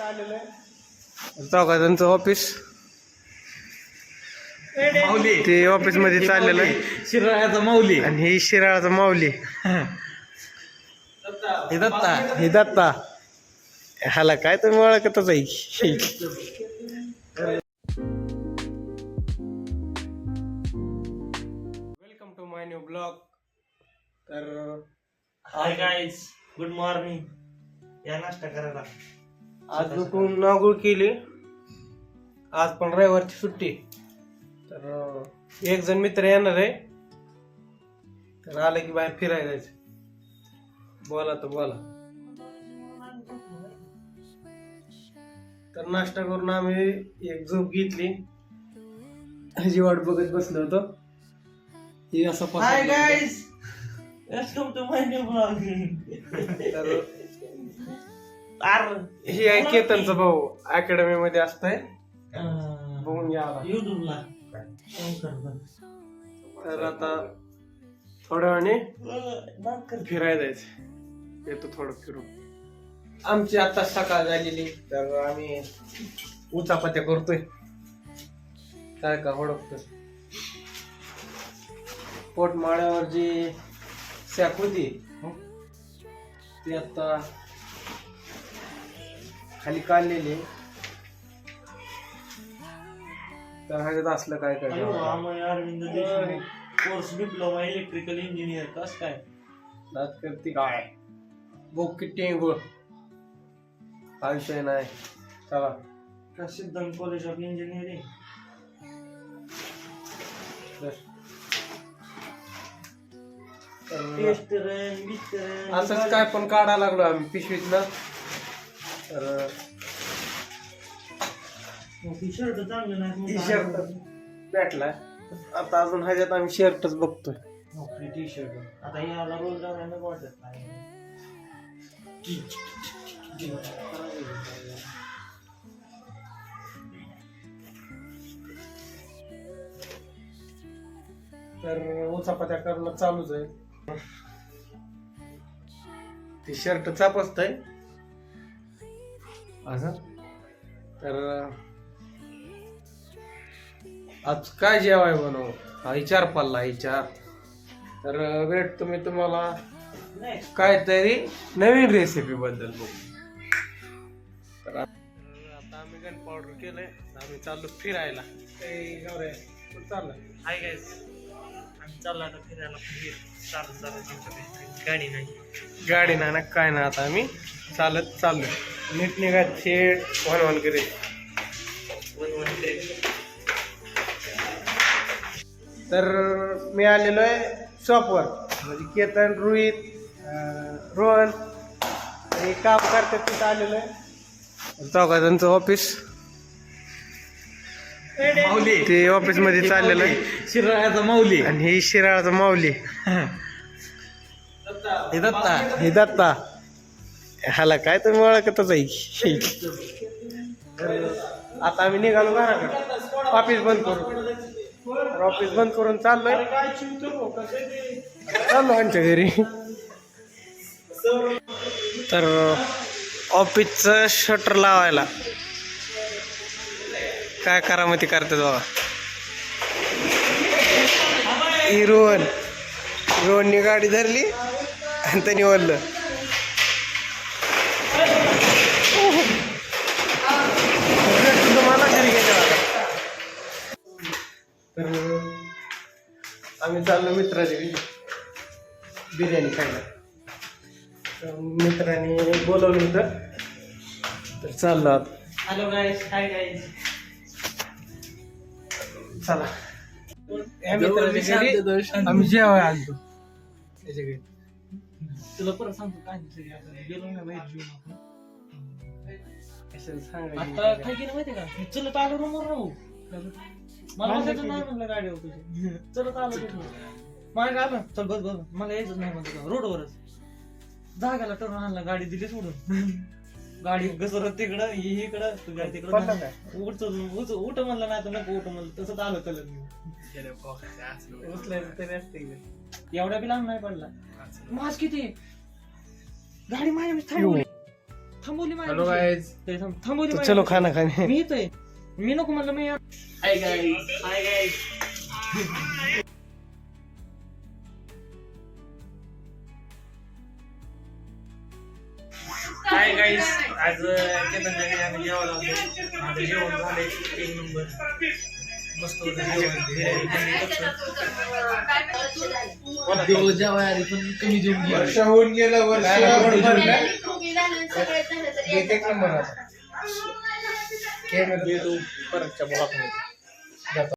आलेलो आहे. चौघाजांचं ऑफिस माऊली. ते ऑफिसमध्ये चाललेलं आहे. शिराळ्याचा माऊली. आणि ही शिराळाचं माऊली. हे दत्ता. हे दत्ता. ह्याला काय तुम्ही ओळखतच आहे? Welcome to my new blog तर हाय गाईज गुड मॉर्निंग या नाश्ता करायला. आज लुटून नागुळ केली. आज पण रविवारची सुट्टी. तर एक जण मित्र येणार आहे. तर आलं की बाहेर फिरायला जायचं. बोला तर बोला. तर नाश्ता करून आम्ही एक झोप घेतली. ह्याची वाट बघत बसलो होतो. ही असं तर आर ही आहे केतनचा भाऊ. अकॅडमी मध्ये असतंय. बघून घ्या. युट्यूबला तर आता थोड्या वेळाने फिरायला जायचं येतो थोडं फिरून. आमची आता सकाळ झालेली. तर आम्ही उचापत्या करतोय. काय का ओळखतोय पोटमाळ्यावर जी सॅक होती ती आता खाली काढलेली. तर ह्याच्यात असलं काय काय Arvind Deshmukh. Course diploma electrical engineer कस काय? दात करते काय बघ किती हा विषय नाही. चला. प्रसिद्ध कॉलेज ऑफ इंजिनिअरिंग बस. तर असंच काय पण काढायला लागलो आम्ही पिशवीतलं तर टी शर्ट चांगलं नाही टी शर्ट भेटलाय. आता अजून ह्याच्यात आम्ही शर्टच बघतोय. नोकरी टी शर्ट आता याला रोज घालायला वाटत नाही. तर उचापत्या करणं चालूच आहे. ते शर्ट चापसतय असं? तर आज काय जेवाय बनव हा विचार पडला विचार. तर भेट तुम्ही तुम्हाला नाही काहीतरी नवीन रेसिपी बद्दल बघू तर आता आम्ही गन पावडर केलंय आम्ही चाललो फिरायला. चाललाय हाय गाईस आम्ही चाललो आता फिरायला फिर. चालत चालत गाडी नाही. गाडी ना ना काय ना आता आम्ही. चालत चाललोय नीट निघात थेट वन वन करीत वन वन ट्रेन तर मी आलेलो आहे शॉपवर म्हणजे केतन रोहित रोहन आणि काम करतात तिथं आलेलो आहे. चौघाजांचं ऑफिस माऊली. ते ऑफिसमध्ये चाललेलं आहे. शिराळ्याचा माऊली. आणि ही शिराळाचं माऊली. हे दत्ता. हे दत्ता. ह्याला काय तुम्ही ओळखतच आहे आता आम्ही निघालो घराकडे. ऑफिस बंद करून. ऑफिस बंद करून चाललोय. चाललो आमच्या घरी. तर ऑफिसचं शटर लावायला. काय करामती करतात बघा. ही रोहन रोहननी गाडी धरली आणि त्यांनी ओढलं तुम्हाला घरी गेल्यावर तर आम्ही चाललो मित्राच्या घरी बिर्याणी खायला. तर मित्राने बोलवलं होतं. तर चाललो आता. हॅलो गाईस हाय गाईस चला. या मित्राच्या घरी आम्ही जेवाय आणतो त्याच्या घरी तुला परत सांगतो काय गेलो ना बाहेर आता काय केलं माहितीये का? मी चलत आलो रूमवर राहू. मला बसायचं नाही म्हणलं गाडीवर तुझी चलत आलो तिथून मला आलं. चल बस बस. मला यायचं नाही म्हणतो रोडवरच. जागाला टर्न आणला गाडी दिली सोडून. गाडी घसरत तिकडं ही इकडं तू गाडी पडला तिकडं काय? उठ उठ उठ म्हणलं नाही तर नको उठ म्हणलं. तसंच आलं चलत मी. उचलायचं तरी असते. एवढ्या बी लांब नाही पडला. मास किती? गाडी माझ्या थांबवली. थांबवली माझ्या हॅलो पाशी. गाईज ते थांब- थांबवली तो माझ्या चलो. खाना खाने. मी येतोय मी नको म्हणलं मी हाय गाईज हाय गाईज काय गाईस आज घरी आम्ही जेवायला माझं जेवण झालंय तीन नंबर मस्त होतं जेवण. बिर्याणी बनली तसं. वर्ष होऊन गेलं वर्ष. एक एक नंबर आता. भेटू परतच्या ब्लॉकमध्ये